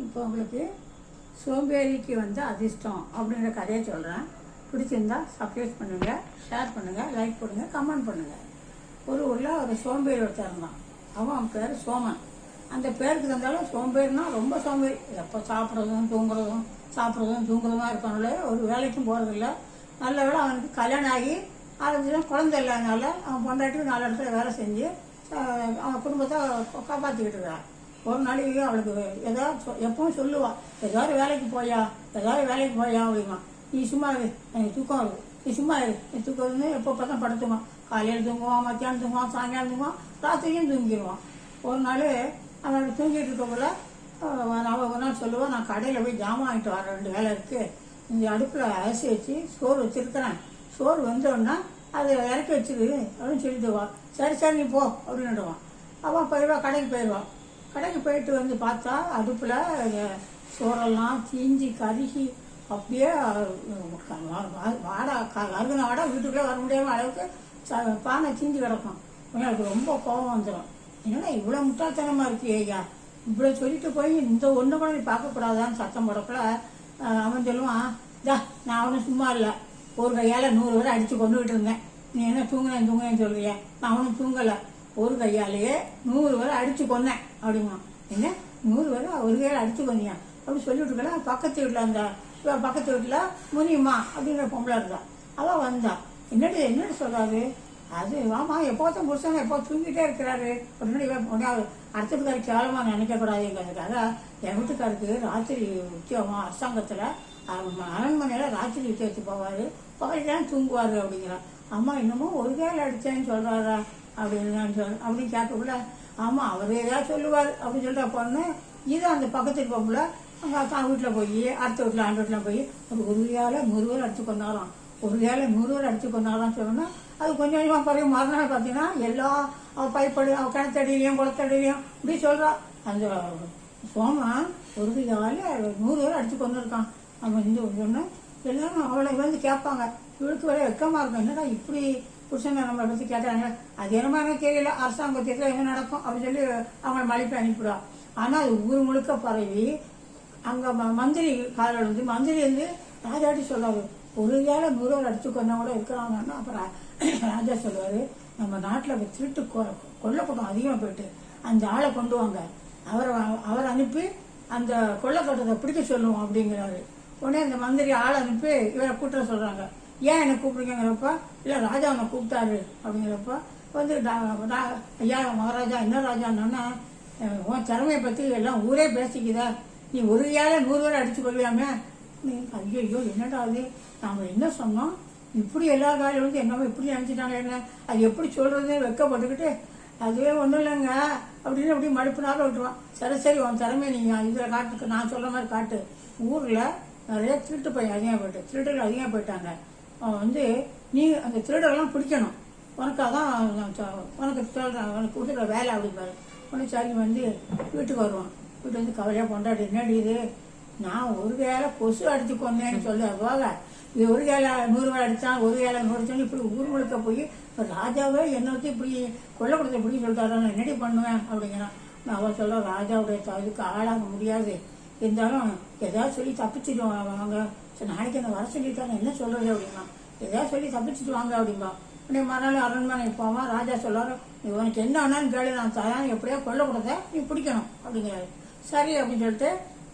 இப்போ உங்களுக்கு சோம்பேறிக்கு வந்து அதிர்ஷ்டம் அப்படிங்கிற கதையை சொல்கிறேன் பிடிச்சிருந்தா சப்ஸ்கிரைப் பண்ணுங்கள் ஷேர் பண்ணுங்கள் லைக் பண்ணுங்கள் கமெண்ட் பண்ணுங்கள் ஒரு ஊரில் ஒரு சோம்பேறி ஒருத்தர் இருந்தான். அவன் பேர் சோமன். அந்த பேருக்கு தந்தாலும் சோம்பேறினா ரொம்ப சோம்பேறி. எப்போ சாப்பிட்றதும் தூங்குறதும் சாப்பிட்றதும் தூங்குறதுமா இருப்பாங்களே ஒரு வேலைக்கும் போகிறதில்ல நல்ல வேலை அவனுக்கு கல்யாணம் ஆகி ஆரம்பிச்சுனா குழந்தை இல்லாதனால அவன் பொண்டாட்டி நாலு இடத்துல வேலை செஞ்சு அவன் குடும்பத்தை காப்பாற்றிக்கிட்டு இருக்கிறான் ஒரு நாளைக்கு அவளுக்கு ஏதாவது எப்பவும் சொல்லுவா. ஏதாவது வேலைக்கு போயா? ஏதாவது வேலைக்கு போயா? அப்படிமா நீ சும்மா இரு. எனக்கு தூக்கம் இருக்கு நீ சும்மா இரு. நீ தூக்கம் வந்து எப்போ பார்த்தா படுத்துவான் காலையில் தூங்குவான் மத்தியானம் தூங்குவான் சாயங்காலம் தூங்குவான் ராத்திரியும் தூங்கிடுவான் ஒரு நாள் அவன் தூங்கிட்டு இருக்கக்குள்ள அஹ், அவன் ஒரு நாள் சொல்லுவான் நான் கடையில் போய் ஜாமான் வாங்கிட்டு வரேன் ரெண்டு வேலை இருக்குது இந்த அடுப்பில் அரிசி வச்சு சோறு வச்சிருக்கிறேன். சோறு வெந்தோடனே அதை இறக்கி வச்சிரு. அப்படின்னு சொல்லிடுவா. சரி சரி நீ போ. அப்படின்னுடுவான் அவன் போயிடுவான் கடைக்கு போயிடுவான் கடைக்கு போயிட்டு வந்து பார்த்தா அடுப்பில் சோறெல்லாம் தீஞ்சி கருகி அப்படியே வாடா க- கருகின வாடா வீட்டுக்குள்ளே வர முடியாமல் அளவுக்கு ச- பானை தீஞ்சு கிடக்கும். எனக்கு ரொம்ப கோபம் வந்துடும் என்னடா இவ்வளோ முட்டாள்தனமாக இருக்கு ஐயா? இவ்வளோ சொல்லிட்டு போய் இந்த ஒன்று கூட நீ பார்க்கக்கூடாதான்னு சத்தம் போடக்குள்ள அவன் சொல்லுவான் தா நான் அவனும் சும்மா இல்லை. ஒரு கையால் நூறு பேரை அடித்து கொண்டுகிட்டு இருந்தேன். நீ என்ன தூங்குனேன் தூங்குனேன்னு சொல்கிறியா நான் அவனும் தூங்கலை. ஒரு கையாலேயே நூறு பேரை அடித்து கொன்னேன். அப்படிமா என்ன நூறு பேரும் ஒரு கையால் அடித்து கொன்னியா அப்படின்னு சொல்லிட்டு இருக்கலாம் பக்கத்து வீட்டில் அந்த பக்கத்து வீட்டில் முனியம்மா அப்படிங்கிற பொம்பளை இருந்தா அவள் வந்தா. என்னடி என்னடி சொல்கிறாரு அது ஆமா எப்போதும் புருஷன் எப்போ தூங்கிட்டே இருக்கிறாரு. உடனே இவன் அடுத்த வீட்டுக்காரி கேவலமா நினைக்கக்கூடாதுங்கிறதுக்காக என் வீட்டுக்காருக்கு ராத்திரி உத்தியோகம் அரசாங்கத்தில் அரண்மனையில் ராத்திரி உத்தியோகத்துக்கு போவார். பகலிதான் தூங்குவார் அப்படிங்கிறான். அம்மா இன்னமும் ஒரு கையில் அடித்தேன்னு சொல்கிறாரா அப்படின்னு நான் சொல் அப்படின்னு கேட்கக்குள்ள ஆமாம் அவர் ஏதாவது சொல்லுவார் அப்படின்னு சொல்லிட்டு பொண்ணு. இது அந்த பக்கத்து பொம்பளை அவங்க அக்கா வீட்டில் போய் அடுத்த வீட்டில் ஆண்டு வீட்டில் போய் ஒரு ஒரு கையால் நூறு பேர் அடிச்சு கொண்டாராம் ஒரு வேலை நூறு பேர் அடிச்சு கொண்டாடான்னு அது கொஞ்சம் கொஞ்சமாக பிறகு மறுநாள் பார்த்தீங்கன்னா எல்லா அவள் பைப்படி அவள் கிணத்தடியிலையும் குளத்தடியிலையும் இப்படி சொல்றா. அந்த சோமன் ஒரு கையால் நூறு பேர் அடிச்சு கொண்டு இருக்கான் அவன் இந்த சொன்ன எல்லாரும் அவளை வந்து கேட்பாங்க. இவளுக்கு வர வெக்கமாக இருக்கும். என்னடா இப்படி புருஷனை நம்மளை பற்றி கேட்குறாங்க அது என்னமா தெரியல. அரசாங்கத்தில் என்ன நடக்கும் அப்படின்னு சொல்லி அவங்களை மலைப்பு அனுப்பிடுவா ஆனால் அது ஊர் முழுக்க பரவி அங்க ம- மந்திரி காலில் வந்து மந்திரி வந்து ராஜாட்டி சொல்றாரு. ஒரு வேளை நூறு அடிச்சு கொண்டா கூட இருக்கிறாங்கன்னா அப்புறம் ராஜா சொல்லுவாரு. நம்ம நாட்டில் இப்போ திருட்டு கொ- கொள்ளைக்கூட்டம் அதிகமாக போயிட்டு அந்த ஆளை கொண்டு வாங்க. அவரை அவரை அனுப்பி அந்த கொள்ளக்கூட்டத்தை பிடிக்க சொல்லுவோம் அப்படிங்கிறாரு. உடனே அந்த மந்திரி ஆளை அனுப்பி இவரை கூட்ட சொல்றாங்க. ஏன் என்னை கூப்பிடுங்கிறப்ப இல்லை ராஜா அவனை கூப்பிட்டாரு. அப்படிங்கிறப்ப வந்து ஐயா மகாராஜா என்ன ராஜான்னா உன் திறமையை பற்றி எல்லாம் ஊரே பேசிக்குதா. நீ ஒரு ஏழை நூறு பேரை அடிச்சு கொள்வியாமே நீ ஐயோ என்னடா அது? நாம் என்ன சொன்னோம்? இப்படி எல்லா காலையும் வந்து என்னமோ இப்படி நினச்சிட்டாங்க என்ன? அது எப்படி சொல்கிறதுன்னு வெக்கப்பட்டுக்கிட்டு அதுவே ஒன்றும் இல்லைங்க. அப்படின்னு அப்படி மடுப்புனாலும் விட்டுருவான். சரி சரி உன் திறமையை நீங்கள் இதில் காட்டுக்கு நான் சொல்கிற மாதிரி காட்டு. ஊரில் நிறைய திருட்டு பையன் அதிகமாக போயிட்டு திருட்டுகள் அதிகமாக போயிட்டாங்க வந்து நீ அந்த திருடரெல்லாம் பிடிக்கணும். உனக்கு அதான் உனக்கு சொல்கிறான் உனக்கு கொடுக்குற வேலை அப்படிம்பாரு உடனே சரி வந்து வீட்டுக்கு வருவான். வீட்டு வந்து கவலையாக கொண்டாடி என்னடி இது? நான் ஒரு வேலை கொசு அடித்து கொண்டேன்னு சொல்லி போக இது ஒரு வேலை நூறு வேலை அடித்தான் ஒரு வேலை நூறு சொல்லி இப்படி ஊர் முழுக்க போய் இப்போ ராஜாவே என்னை வச்சு இப்படி கொல்ல கொடுத்த இப்படி சொல்லிட்டாரு நான் என்னடி பண்ணுவேன் அப்படிங்கிறான். நான் அவன் சொல்ல ராஜாவுடைய இதுக்கு ஆளாக முடியாது. இருந்தாலும் ஏதாவது சொல்லி தப்பிச்சிடுவாங்க அவங்க சரி நாளைக்கு என்ன வர சொல்லிட்டாங்க என்ன சொல்றது அப்படின்னா எதாவது சொல்லி தப்பிச்சுட்டு வாங்க அப்படிம்பா. உடனே மறுநாள் அரண்மனைக்கு போவான் ராஜா சொல்லுவாரு நீ உனக்கு என்ன வேணாலும் கேளு நான் தரேன் எப்படியோ கொல்லக்கூடாத நீ பிடிக்கணும் அப்படிங்கிறாரு. சரி அப்படின்னு சொல்லிட்டு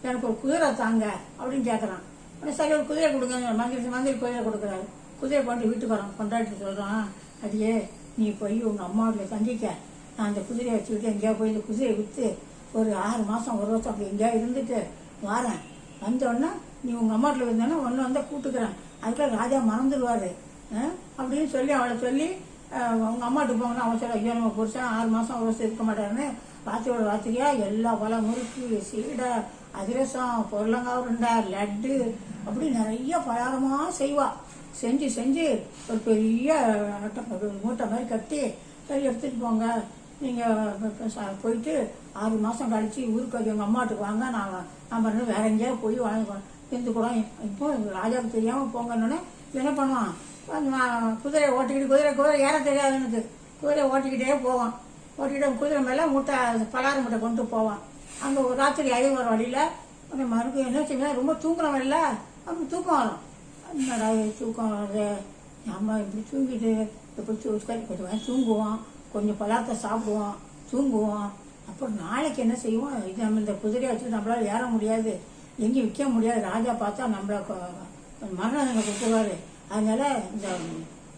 எனக்கு ஒரு குதிரை தாங்க அப்படின்னு கேட்குறான் உடனே சரி ஒரு குதிரை கொடுங்க மந்திரி மந்திரி குதிரை கொடுக்குறாரு. குதிரை கொண்டு வீட்டுக்கு வரான். கொண்டாட்டி சொல்கிறான் அடியே நீ போய் உங்கள் அம்மா வீட்டில் தங்கிக்க. நான் அந்த குதிரையை வச்சுக்கிட்டு எங்கேயா போய் இந்த குதிரையை விற்று ஒரு ஆறு மாதம் ஒரு வருஷம் அப்படி எங்கேயா இருந்துட்டு வரேன். வந்தோடனே நீ உங்கள் அம்மா வீட்டில் இருந்தேன்னா ஒன்று வந்தால் கூட்டுக்கிறேன் அதுக்காக ராஜா மறந்துடுவாரு. அப்படின்னு சொல்லி அவளை சொல்லி அஹ், அவங்க அம்மாட்டுக்கு போங்கன்னா அவன் சொல்ல ஐயோ நம்ம புருஷன் ஆறு மாதம் ஒரு வருஷம் இருக்க மாட்டாருன்னு ராத்திரியோட ராத்திரியா எல்லா பழம் முறுக்கு சீடை அதிரசம் பொருளங்காய் உருண்டை லட்டு அப்படி நிறைய பலகாரமாக செய்வாள் செஞ்சு செஞ்சு ஒரு பெரிய மூட்டை மாதிரி கட்டி சரி எடுத்துகிட்டு போங்க. நீங்கள் போயிட்டு ஆறு மாதம் கழிச்சு ஊருக்கு எங்கள் அம்மாட்டுக்கு வாங்க. நாங்கள் நம்ம வேற எங்கேயாவது போய் வாங்கிக்குவேன் இருந்து கூட இப்போ ராஜாவுக்கு தெரியாமல் போங்கன்னு என்ன பண்ணுவான்? குதிரையை ஓட்டிக்கிட்டு குதிரை குதிரை ஏற தெரியாது எனக்கு குதிரையை ஓட்டிக்கிட்டே போவான். ஓட்டிக்கிட்டு குதிரை மேலே மூட்டை பலாறு மூட்டை கொண்டு போவான். அங்கே ஒரு ராத்திரி ஐவர் வழியில் உடனே மறுபடியும் என்ன செய்வேன் ரொம்ப தூங்குறவன் இல்லை? அப்படி தூக்கம் வரும். என்னடா தூக்கம் வருது? நம்ம இப்படி தூங்கிட்டு இப்படி தூ கொஞ்சம் நேரம் தூங்குவோம். கொஞ்சம் பழத்தை சாப்பிடுவோம் தூங்குவோம். அப்புறம் நாளைக்கு என்ன செய்வோம்? இது நம்ம இந்த குதிரையை வச்சுட்டு நம்மளால் ஏற முடியாது. எங்கேயும் விற்க முடியாது. ராஜா பார்த்தா நம்மளை மரணம் கொடுத்துருவாரு. அதனால இந்த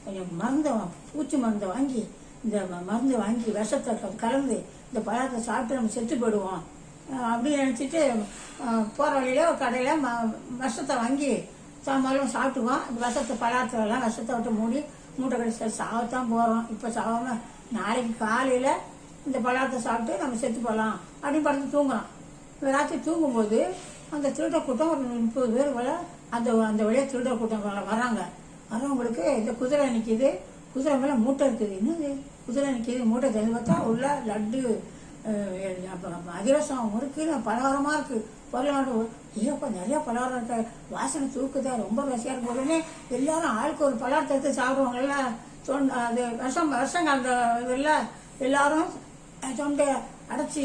கொஞ்சம் மருந்தை பூச்சி மருந்தை வாங்கி இந்த மருந்து வாங்கி விஷத்தை க- கலந்து இந்த பழத்தை சாப்பிட்டு நம்ம செத்து போயிடுவோம். அப்படின்னு நினச்சிட்டு போகிற வழியில் கடையில் ம விஷத்தை வாங்கி சாம்பாரும் சாப்பிட்டுவோம் இந்த விஷத்தை பழாத்தெல்லாம் விஷத்தை விட்டு மூடி மூட்டை கடிச்சு சாகத்தான் போகிறோம் இப்போ சாகாமல் நாளைக்கு காலையில் இந்த பழத்தை சாப்பிட்டு நம்ம செத்து போகலாம் அப்படின்னு படுத்து தூங்குறோம் இப்போ ராத்திரி தூங்கும்போது அந்த திருட கூட்டம் ஒரு முப்பது பேர் போல அந்த அந்த வழியாக திருட கூட்டம் வராங்க வரவங்களுக்கு இந்த குதிரை நிற்கிது குதிரை மேலே மூட்டை இருக்குது. என்னது? குதிரை நிற்கிது மூட்டை தெரிஞ்சு பார்த்தா உள்ள லட்டு அதிரசம் முறுக்கு பலகாரமாக இருக்குது பொருளாதாரம் ஐயோப்பா நிறைய பலகாரம் இருக்க. வாசனை தூக்குதா? ரொம்ப ரசியாக இருக்கு. உடனே எல்லாரும் ஆளுக்கு ஒரு பலகாரத்தை எடுத்து சாப்பிடுவாங்கல்ல. அது விஷம் விஷம் கலந்த இதில் எல்லாரும் தொண்டை அடைச்சி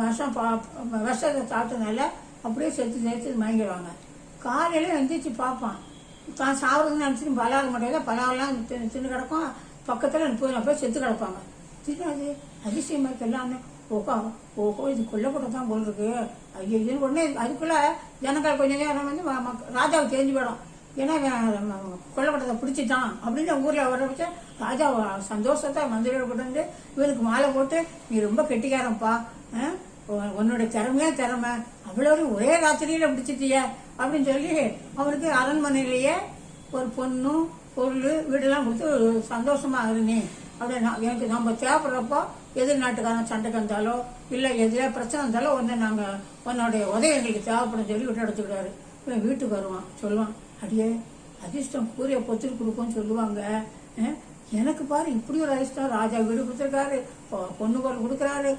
விஷம் பா- விஷத்தை சாப்பிட்டதுனால அப்படியே செத்து செத்து மயங்கிடுவாங்க. காலையில் எந்திரிச்சு பார்ப்பான். தான் சாப்பிட்றதுன்னு நினச்சிட்டு பலாக மாட்டேங்க பலாவெல்லாம் தின்னு தின்னு கிடக்கும். பக்கத்தில் முப்பது போய் செத்து கிடப்பாங்க. தின்னாது அதிசயமாக இருக்கு எல்லாமே. ஓஹோ ஓஹோ இது கொல்லக்கூட தான் போல் இருக்கு. ஐயோ இதுன்னு உடனே அதுக்குள்ளே ஜனங்கள் கொஞ்சம் நேரம் வந்து ராஜாவுக்கு தெரிஞ்சு போயிடும். ஏன்னா கொல்லப்பட்டதை பிடிச்சிட்டான் அப்படின்னு ஊரில் வர வச்சு ராஜா சந்தோஷத்தை மந்திரியோட கொண்டு வந்து இவனுக்கு மாலை போட்டு நீ ரொம்ப கெட்டிக்காரன்ப்பா ஆ? உன்னோட திறமையா திறமை. அவ்வளோ ஒரே ராத்திரியில பிடிச்சிட்டிய அப்படின்னு சொல்லி அவனுக்கு அரண்மனையிலேயே ஒரு பொண்ணும் பொருள் வீடெல்லாம் கொடுத்து சந்தோஷமா இருநீ அப்படின்னு எனக்கு நம்ம தேவைப்படுறப்போ எதிர் நாட்டுக்காரன் சண்டைக்கு வந்தாலோ இல்லை எதிரே பிரச்சனை இருந்தாலோ ஒன்று நாங்கள் உன்னுடைய உதவி எங்களுக்கு தேவைப்படும் சொல்லி விட்டு எடுத்துக்கிட்டாரு வீட்டுக்கு வருவான் சொல்லுவான். அடியே அதிர்ஷ்டம் கூறிய பொத்துட்டு கொடுக்கும்னு சொல்லுவாங்க. எனக்கு பாரு இப்படி ஒரு அதிர்ஷ்டம். ராஜா வீடு கொடுத்துருக்காரு. பொண்ணு பொருள் கொடுக்குறாரு.